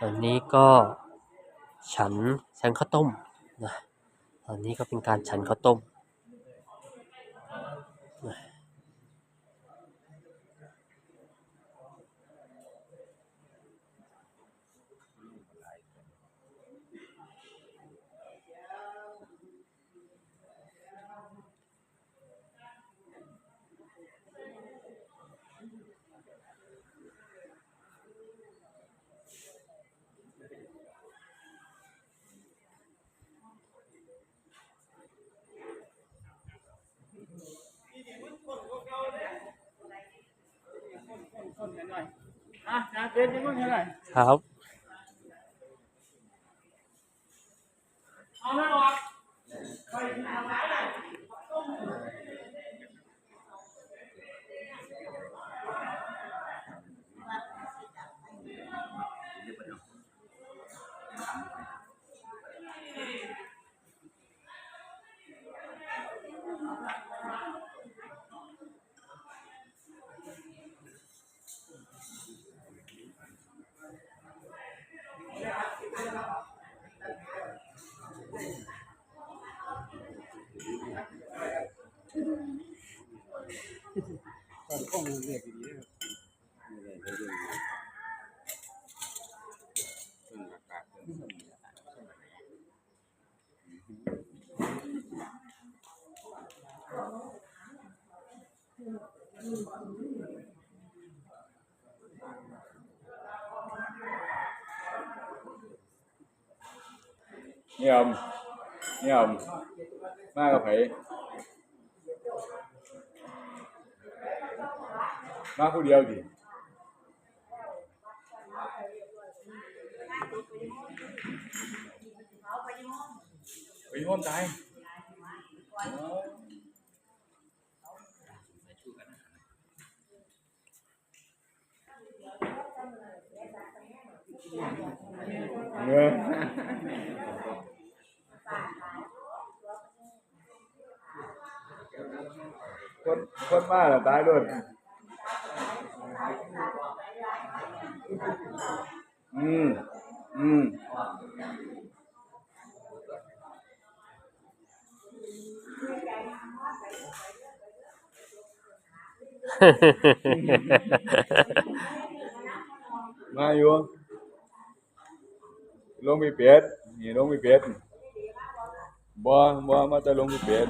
ตอนนี้ก็ฉันฉันข้าวต้มนะตอนนี้ก็เป็นการฉันข้าวต้มนะ อะนะเป็นยังไงเท่าไหร่ครับเอาไม่ออก เนี่ยอมเนี่ยอมมากับไผ มาผู้เดียวดิไปห้องตายเออคนคนมาแล้วตายด้วย อืม อืมมาอยู่ลงไปเป็ดนี่ลงไปเป็ดบ่บ่มาจะลงไปเป็ด